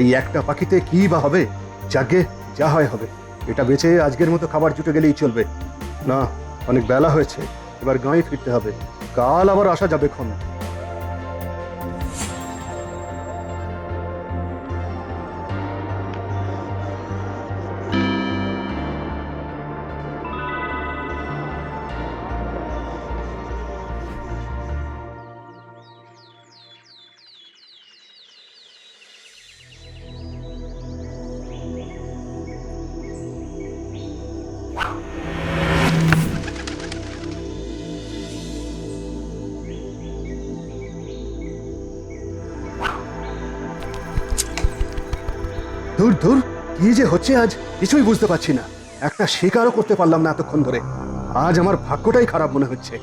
এই একটা পাখিতে কি বা হবে? যাকে যা হয় হবে। এটা বেঁচে আজকের মতো খাবার জুটে গেলেই চলবে। না, অনেক বেলা হয়েছে। এবার গাঁয়ে ফিরতে হবে। কাল আবার আসা যাবে ক্ষণ। দূর দূর। কি যে হচ্ছে আজ, কিছুই বুঝতে পারছি না। একটা শিকারও করতে পারলাম না এতক্ষণ ধরে। আজ আমার ভাগ্যটাই খারাপ মনে হচ্ছে।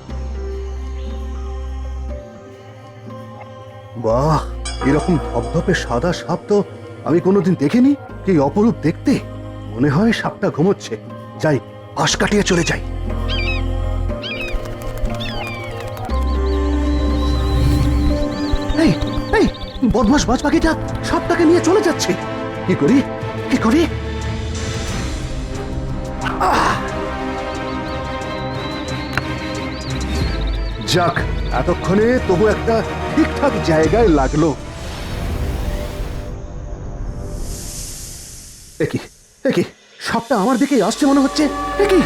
বাহ, এরকম ধপধপে সাদা সাপ তো আমি কোনোদিন দেখিনি। কি অপরূপ দেখতে। মনে হয় সাপটা ঘুমোচ্ছে। যাই পাশ কাটিয়ে চলে যাই। এই এই বদমাস বাজ পাখিটা সাপটাকে নিয়ে চলে যাচ্ছে। কি করি? কি করি? যাক, এতক্ষণে তবু একটা ঠিকঠাক জায়গায় লাগল। একই একই সাপটা আমার দিকেই আসছে মনে হচ্ছে। একই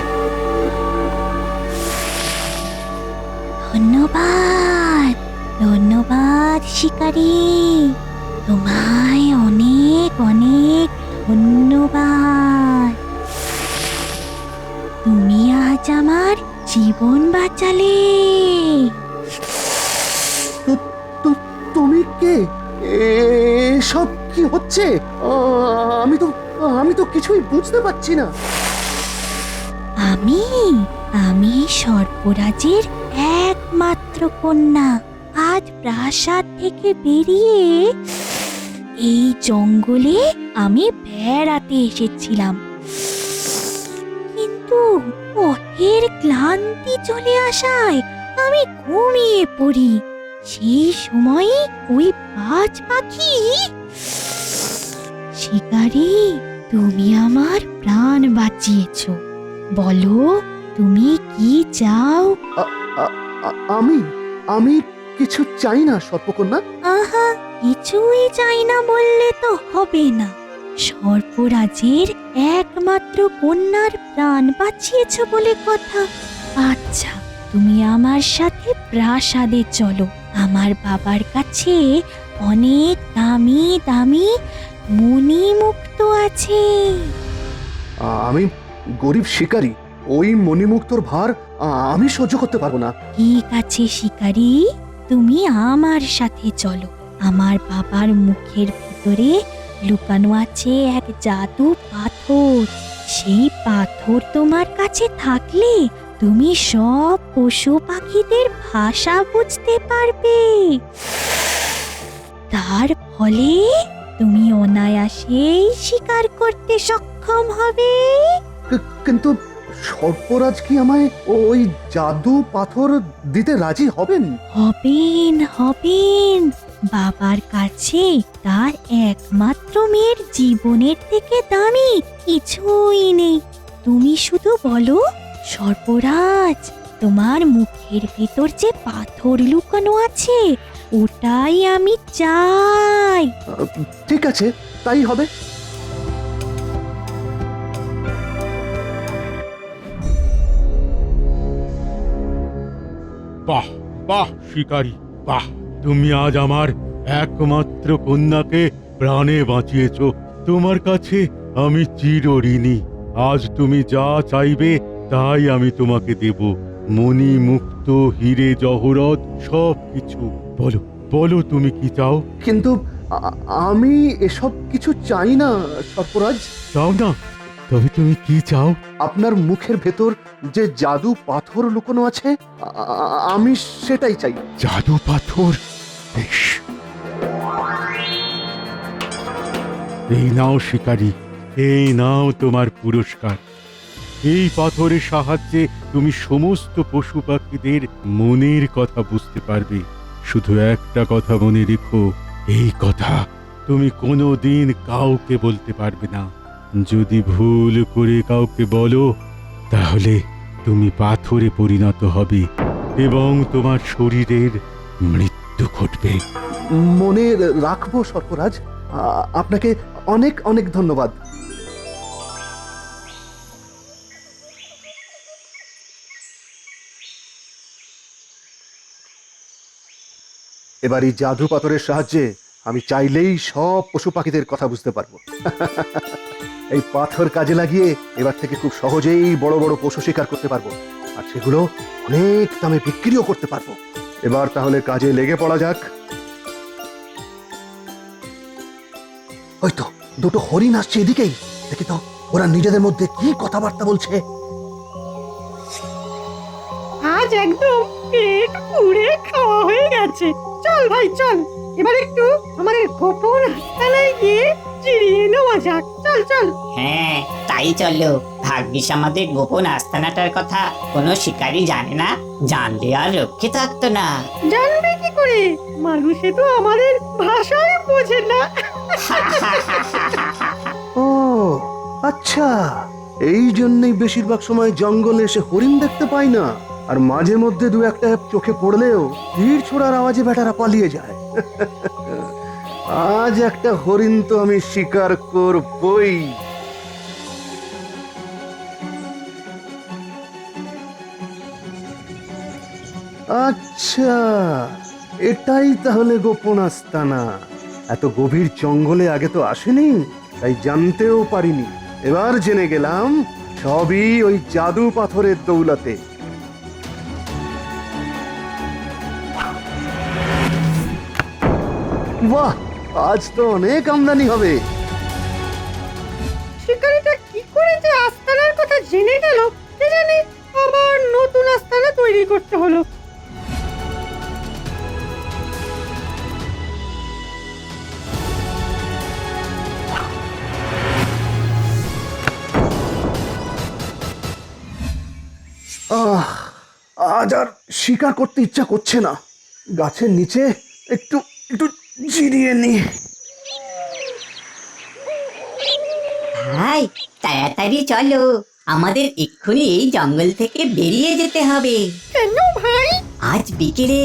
ধন্যবাদ ধন্যবাদ শিকারি। তোমায় অনেক অনেক ধন্যবাদ। তুমি আজ আমার জীবন বাঁচালে। তু- তু- তুমি কে? এসব কি হচ্ছে? আ, আমি তো আমি তো কিছুই বুঝতে পারছি না। আমি আমি সর্পরাজের একমাত্র কন্যা। আজ প্রাসাদ থেকে বেরিয়ে এই জঙ্গলে আমি বেড়াতে এসেছিলাম। কিন্তু পথের ক্লান্তি চলে আসায় আমি ঘুমিয়ে পড়ি। সেই সময় ওই বাজ পাখি শিকারি তুমি আমার প্রাণ বাঁচিয়েছো। বলো তুমি কি চাও? আমি আমি কিছু চাই না সর্পকন্যা। আহা কিছুই চাই না বললে তো হবে না। সর্পরাজের একমাত্র কন্যার প্রাণ বাঁচিয়েছ বলে কথা। আচ্ছা তুমি আমার সাথে প্রাসাদে চলো। আমার বাবার কাছে অনেক দামি দামি মণিমুক্ত আছে। আমি গরিব শিকারী। ওই মণিমুক্তর ভার আমি সহ্য করতে পারব না। ঠিক আছে শিকারি তুমি আমার সাথে চলো। আমার বাবার মুখের ভিতরে লুকানো আছে এক জাদু পাথর। সেই পাথর তোমার কাছে থাকলে তুমি সব পশু পাখিদের ভাষা বুঝতে পারবে। তার ফলে তুমি অনায়াসেই শিকার করতে সক্ষম হবে। কিন্তু সর্পরাজ কি আমায় ওই জাদু পাথর দিতে রাজি হবেন? হবেন হবেন। বাবার কাছে তার একমাত্র মেয়ের জীবনের থেকে দামি কিছুই নেই। তুমি শুধু বলো সর্পরাজ তোমার মুখের ভেতর যে পাথর লুকানো আছে ওটাই আমি চাই। ঠিক আছে তাই হবে। বাহ বাহ শিকারী বাহ। তুমি আজ আমার একমাত্র কন্যাকে প্রাণে বাঁচিয়েছ। তোমার কাছে আমি চিরঋণী আজ তুমি যা চাইবে তাই আমি তোমাকে দেব। মণি মুক্ত হিরে জহরত সব কিছু বলো বলো তুমি কি চাও? কিন্তু আমি এসব কিছু চাই না সর্পরাজ। চাও না? তবে তুমি কি চাও? আপনার মুখের ভেতর যে জাদু পাথর লুকোনো আছে আ- আ- আমি সেটাই চাই। জাদু পাথর? বেশ। এই নাও শিকারী এই নাও তোমার পুরস্কার। এই পাথরের সাহায্যে তুমি সমস্ত পশু পাখিদের মনের কথা বুঝতে পারবে। শুধু একটা কথা মনে রেখো এই কথা তুমি কোনো দিন কাউকে বলতে পারবে না। যদি ভুল করে কাউকে বলো, তাহলে তুমি পাথরে পরিণত হবে এবং তোমার শরীরের মৃত্যু ঘটবে। মনে রাখব সর্পরাজ, আপনাকে অনেক অনেক ধন্যবাদ। এবার এই জাদু পাথরের সাহায্যে আমি চাইলেই সব পশু পাখিদের কথা বুঝতে পারব। এই পাথর কাজে লাগিয়ে এবার থেকে খুব সহজেই বড় বড় পশু শিকার করতে পারব। আর সেগুলো অনেক দামে বিক্রিও করতে পারব। এবার তাহলে কাজে লেগে পড়া যাক। ওই তো দুটো হরিণ আসছে এদিকেই। দেখি তো, ওরা নিজেদের মধ্যে কি কথাবার্তা বলছে। আজ একদম পেট পুড়ে খাওয়া হয়ে গেছে। চল ভাই, চল। এবার একটু আমাদের গোপন হাসপাতালে গিয়ে চিড়িয়ে নেওয়া যাক চল চল। হ্যাঁ তাই চলো। ভাগ্যিস আমাদের গোপন আস্তানাটার কথা কোনো শিকারী জানে না। জানলে আর রক্ষে থাকতো না। জানবে কি করে? মানুষে তো আমাদের ভাষায় বোঝে না। ও আচ্ছা। এই জন্যই বেশিরভাগ সময় জঙ্গলে এসে হরিণ দেখতে পাই না। আর মাঝে মধ্যে দু একটা চোখে পড়লেও ভিড় ছোড়ার আওয়াজে বেটারা পালিয়ে যায়। আজ একটা হরিণ তো আমি শিকার করবই। আচ্ছা এটাই তাহলে গোপন আস্তানা। এত গভীর জঙ্গলে আগে তো আসেনি, তাই জানতেও পারিনি। এবার জেনে গেলাম, সবই ওই জাদু পাথরের দৌলাতে। বাহ আজ তো অনেক আমদানি হবে। শিকারিটা কি করে যে আস্তানার কথা জেনে গেল কে জানে আবার নতুন আস্তানা তৈরি করতে হলো। আহ আজ আর শিকার করতে ইচ্ছা করছে না। গাছের নিচে একটু একটু জিরিয়ে নি ভাই তাড়াতাড়ি চলো। আমাদের এক্ষুনি এই জঙ্গল থেকে বেরিয়ে যেতে হবে। কেন ভাই? আজ বিকেলে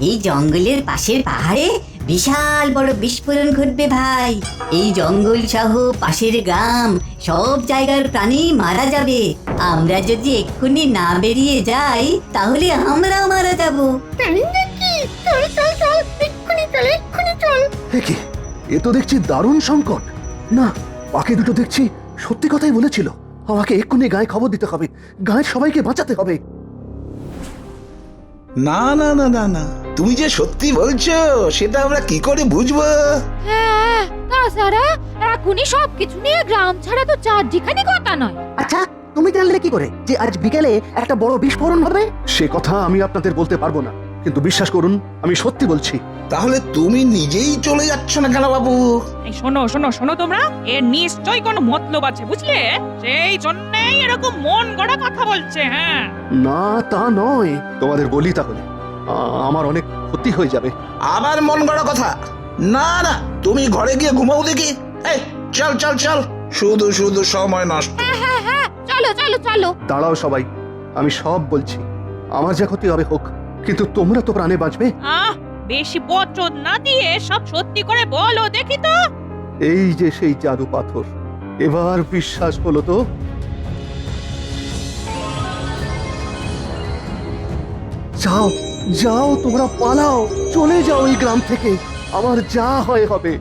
এই জঙ্গলের পাশের পাহাড়ে বিশাল বড় বিস্ফোরণ ঘটবে ভাই। এই জঙ্গল সহ পাশের গ্রাম সব জায়গার প্রাণী মারা যাবে। আমরা যদি এক্ষুনি না বেরিয়ে যাই তাহলে আমরাও মারা যাব। তাই নাকি? চল চল চল এক্ষুনি চল এক্ষুনি। কি? এ তো দেখছি দারুণ সংকট। না পাখি দুটো দেখছি সত্যি কথাই বলেছিল। আমাকে এক্ষুনি গায়ে খবর দিতে হবে। গায়ের সবাইকে বাঁচাতে হবে। না না না না না। তুমি যে সত্যি বলছো সেটা আমরা কি করে বুঝব? হ্যাঁ তাছাড়া এখনই সবকিছু নিয়ে গ্রাম ছাড়া তো চারটিখানি কথা নয়। আচ্ছা তুমি জানলে কি করে যে আজ বিকেলে একটা বড় বিস্ফোরণ হবে? সে কথা আমি আপনাদের বলতে পারব না। কিন্তু বিশ্বাস করুন আমি সত্যি বলছি। তাহলে তুমি নিজেই চলে যাচ্ছ না কেন বাবু এই শোনো শোনো শোনো তোমরা। এর নিশ্চয়ই কোনো মতলব আছে বুঝলে? সেই জন্যই এরকম মন গড়া কথা বলছে হ্যাঁ। না তা নয়। তোমাদের বলি তাহলে। আ- আমার অনেক ক্ষতি হয়ে যাবে। আবার মন গড়া কথা? না না তুমি ঘরে গিয়ে ঘুমাও দেখি। এই চল চল চল। শুধু শুধু সময় নষ্ট। হ্যাঁ হ্যাঁ চলো চলো চলো। দাঁড়াও সবাই আমি সব বলছি। আমার যা ক্ষতি হবে হোক। কিন্তু তোমরা তো প্রাণে বাঁচবে। আহ বেশি বচন না দিয়ে সব সত্যি করে বলো দেখি তো। এই যে সেই জাদু পাথর এবার বিশ্বাস হলো তো? যাও যাও তোমরা পালাও চলে যাও এই গ্রাম থেকে। আমার যা হয় হবে।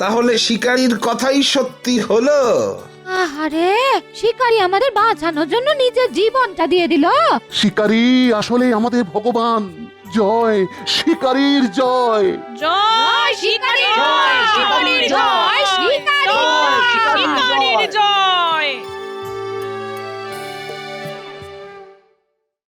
তাহলে শিকারীর কথাই সত্যি হলো? আহারে শিকারি আমাদের বাঁচানোর জন্য নিজের জীবনটা দিয়ে দিল। শিকারি আসলে আমাদের ভগবান। জয় শিকারীর জয়। জয় শিকারীর জয় শিকারীর জয়। শিকারীর জয়।